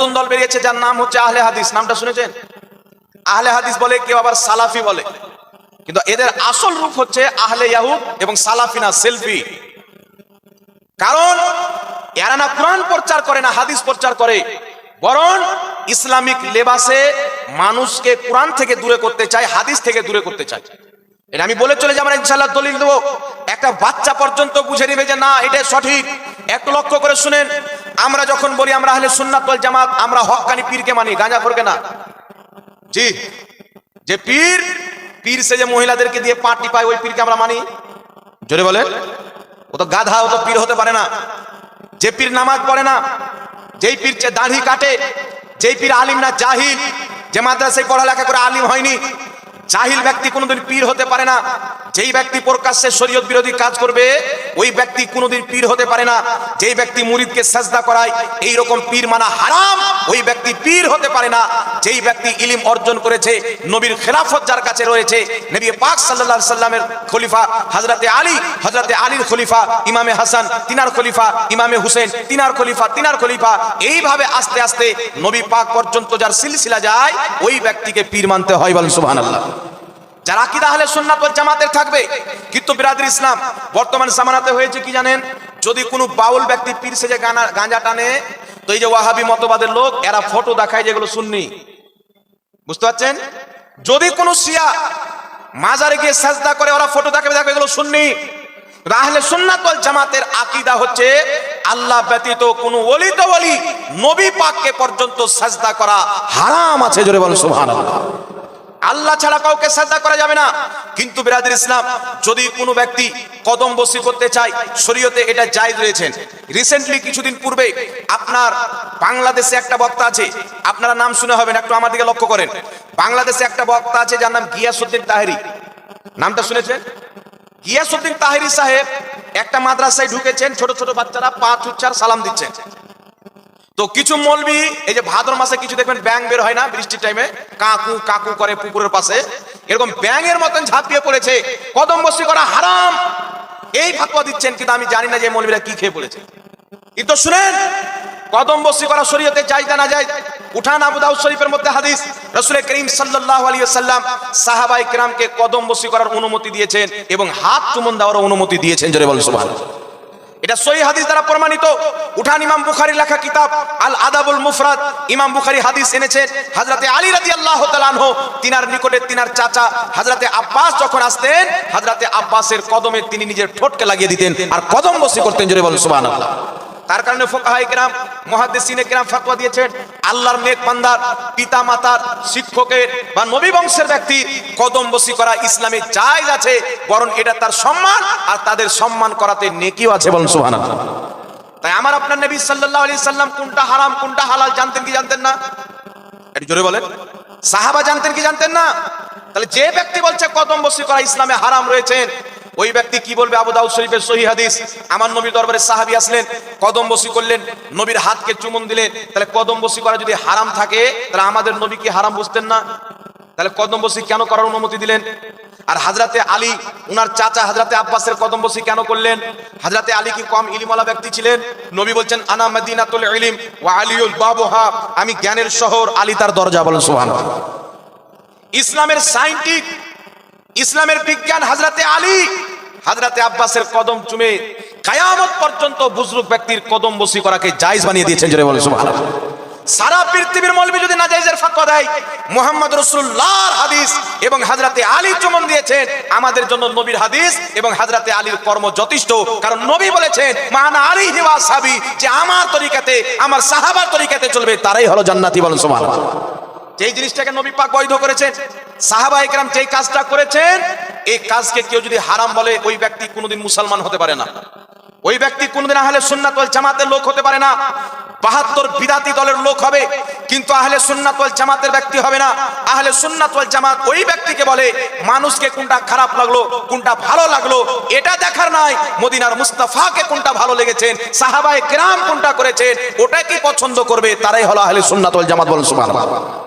নতুন দল বেরিয়েছে যার নাম হচ্ছে আহলে হাদিস। নামটা শুনেছেন? আহলে হাদিস বলে, কেউ আবার সালাফি বলে। কিন্তু এদের আসল রূপ হচ্ছে আহলে ইয়াহুদ এবং সালাফিনা সেলফি। কারণ এরা না কোরআন প্রচার করে, না হাদিস প্রচার করে। বরং ইসলামিক লেবাসে মানুষকে কোরআন থেকে দূরে করতে চায়, হাদিস থেকে দূরে করতে চায়। এটা আমি বলে চলে যাব ইনশাল্লাহ দলিল দেবো। একটা বাচ্চা পর্যন্ত বুঝে নেবে যে না, এটা সঠিক। একটু লক্ষ্য করে শুনেন আমরা যখন বলি আমরা হলে সুন্নাত ওয়াল জামাত, আমরা হকানি পীরকে মানি, গাঁজা করকে না। জি। যে পীর পীর সে যে মহিলাদেরকে দিয়ে পাটি পায়, ওই পীরকে আমরা মানি। জোরে বলেন। ও তো গাধা, ও তো পীর হতে পারে না। যে পীর নামাজ পড়ে না, যেই পীর দাড়ি কাটে, যেই পীর আলিম না জাহিল, যে মাদ্রাসায় পড়ালেখা করে আলিম হয়নি জাহিল ব্যক্তি কোনোদিন পীর হতে পারে না। যেই ব্যক্তি প্রকাশ্যে শরীয়ত বিরোধী কাজ করবে, ওই ব্যক্তি কোনোদিন পীর হতে পারে না। যেই ব্যক্তি মুরিদকে সাজদা করায় এই রকম পীর মানা হারাম, ওই ব্যক্তি পীর হতে পারে না। যেই ব্যক্তি ইলিম অর্জন করেছে, নবীর খেলাফত যার কাছে রয়েছে, নবী পাক আলাইহি সাল্লামের খলিফা হযরতে আলী, হযরতে আলীর খলিফা ইমামে হাসান, তিনার খলিফা ইমামে হুসেন, তিনার খলিফা তিনার খলিফা, এইভাবে আস্তে আস্তে নবী পাক পর্যন্ত যার সিলসিলা যায়, ওই ব্যক্তিকে পীর মানতে হয় বলেন সুবহানাল্লাহ। যারা আকিদা আহলে সুন্নাত ওয়াল জামাতের থাকবে, কিন্তু বিরাদর ইসলাম বর্তমান জামানাতে হয়েছে কি জানেন? যদি কোনো বাউল ব্যক্তি পীর সেজে গাঁজা টানে, তো এই যে ওয়াহাবি মতবাদের লোক, এরা ফটো দেখায় যেগুলো সুন্নি। বুঝতে পারছেন? যদি কোনো শিয়া মাজারে গিয়ে সাজদা করে, ওরা ফটো দেখাবে দেখবে এগুলো সুন্নি। রাহলে সুন্নাত ওয়াল জামাতের আকীদা হচ্ছে, আল্লাহ ব্যতীত কোন ওলি তো ওলি, নবী পাককে পর্যন্ত সাজদা করা হারাম আছে, জোরে বলেন সুবহানাল্লাহ। আল্লাহ ছাড়া কাউকে সাজদা করা যাবে না। কিন্তু বিরাদের ইসলাম, যদি কোনো ব্যক্তি কদম বসি করতে চায়, শরীয়তে এটা জায়েজ রয়েছেন রিসেন্টলি কিছুদিন পূর্বে আপনার বাংলাদেশে একটা বক্তা আছে, আপনারা নাম শুনে হবেন, একটু আমার দিকে লক্ষ্য করেন। বাংলাদেশে একটা বক্তা আছে, যার নাম গিয়াসুদ্দিন তাহেরি। নামটা শুনেছেন? গিয়াসুদ্দিন তাহেরি সাহেব একটা মাদ্রাসায় ঢুকেছেন, ছোট ছোট বাচ্চারা পাঁচ উচ্চার সালাম দিচ্ছেন। তো কিছু মলবি, এই যে ভাদ্র মাসে কিছু দেখবেন ব্যাং বের হয় না, বৃষ্টির টাইমে কাকু কাকু করে পুকুরের পাশে। এরকম ব্যাঙের মতন ঝাঁপিয়ে পড়েছে, কদম বসি করা হারাম। এই ফাতোয়া দিচ্ছেন, কিন্তু আমি জানি না যে মলবিরা কি খেয়ে পড়েছে। কিন্তু শুনেন, কদম বসি করা শরীয়তে যাই না যায়। উঠান আবু দাউদ শরীফের মধ্যে হাদিস, রাসূল করিম সাল্লাল্লাহু আলাইহি ওয়াসাল্লাম সাহাবায়ে কিরামকে কদম বসি করার অনুমতি দিয়েছেন এবং হাত চুমন দেওয়ার অনুমতি দিয়েছেন, জোরে বলেন সুবহানাল্লাহ। এটা সহি হাদিস দ্বারা প্রমাণিত। উঠান ইমাম বুখারি লেখা কিতাব, আল আদাবুল মুফরাদ। ইমাম বুখারি হাদিস এনেছেন, হাজরাতে আলী রাজি আল্লাহ তালানহ তিনার নিকটে তিনার চাচা হাজরাতে আব্বাস যখন আসতেন, হাজরাতে আব্বাসের কদমে তিনি নিজের ঠোঁটকে লাগিয়ে দিতেন, আর কদম বসি করতেন, জোরে বলেন সুবহানাল্লাহ। তার কারণে ফোকাহাই কিরাম, মুহাদ্দিসিনে কিরাম ফতোয়া দিয়েছেন, আল্লাহর নেক বান্দার পিতা মাতার শিক্ষকের বা নবী বংশের ব্যক্তি কদম বসি করা ইসলামে জায়েজ আছে, বরং এটা তার সম্মান আর তাদের সম্মান করাতে নেকিও আছে বলেন সুবহানাল্লাহ। তাই আমার আপনার নবী সাল্লাল্লাহু আলাইহি সাল্লাম কোনটা হারাম, কোনটা হালাল জানতেন কি জানতেন না? একটু জোরে বলেন। সাহাবা জানতেন কি জানতেন না? তাহলে যে ব্যক্তি বলছে কদম বসি করা ইসলামে হারাম রয়েছেন ওই ব্যক্তি কি বলবে? আবু দাউদ শরীফের সহি হাদিস। আমার নবীর দরবারে সাহাবী আসলেন কদম বসি করলেন, নবীর হাতকে চুমন দিলেন। তাহলে কদম বসি করা যদি হারাম থাকে, তাহলে আমাদের নবী কি হারাম বুঝতেন না? তাহলে কদম বসি কেন করার অনুমতি দিলেন? আর হাজরাতে আলী, উনার চাচা হাজরাতে আব্বাসের কদম বসি কেন করলেন? হাজরাতে আলী কি কম ইলিমওয়ালা ব্যক্তি ছিলেন? নবী বলছেন, আনা মদিনাতুল ইলিম ওয়া আলিউল বাবুহা। আমি জ্ঞানের শহর, আলী তার দরজা বলেন, সুবহানাল্লাহ। ইসলামের সাইন্টিফিক, ইসলামের বিজ্ঞান হাজরাতে আলী। হাজরাতে আব্বাসের কদম চুমে কায়ামত পর্যন্ত বুজরুক ব্যক্তির কদম বসি করাকে জায়েজ বানিয়ে দিয়েছেন, জোরে বলেন, সুবহানাল্লাহ। সারা পৃথিবীর মলবি যদি না জায়েজের ফতোয়া দেয়, মোহাম্মদ রাসূলুল্লাহর হাদিস এবং হাজরাতে আলী চুমন দিয়েছেন, আমাদের জন্য নবীর হাদিস এবং হাজরাতে আলীর কর্ম যথেষ্ট। কারণ নবী বলেছেন মান আলী হিওয়া সাবি যে আমার তরিকাতে, আমার সাহাবার তরিকাতে চলবে, তারাই হলো জান্নাতি, বলেন, সুবহানাল্লাহ। যেই জিনিসটাকে নবী পাক বৈধ করেছেন সাহাবা একরাম যেই কাজটা করেছেন এই কাজকে কেউ যদি হারাম বলে, ওই ব্যক্তি কোনোদিন মুসলমান হতে পারে না। ওই ব্যক্তি কোনোদিন আহলে সুন্নাত ওয়াল জামাতের লোক হতে পারে না। বাহাত্তর বিদাতি দলের লোক হবে, কিন্তু আহলে সুন্নাত ওয়াল জামাতের ব্যক্তি হবে না। আহলে সুন্নাত ওয়াল জামাত ওই ব্যক্তিকে বলে, মানুষকে কোনটা খারাপ লাগল, কোনটা ভালো লাগল, এটা দেখার নাই। মদিনার মুস্তাফাকে কোনটা ভালো লেগেছেন, সাহাবায়ে কেরাম কোনটা করেছেন ওটাকে পছন্দ করবে? তারাই হলো আহলে সুন্নাত ওয়াল জামাত বলেন, সুবহানাল্লাহ।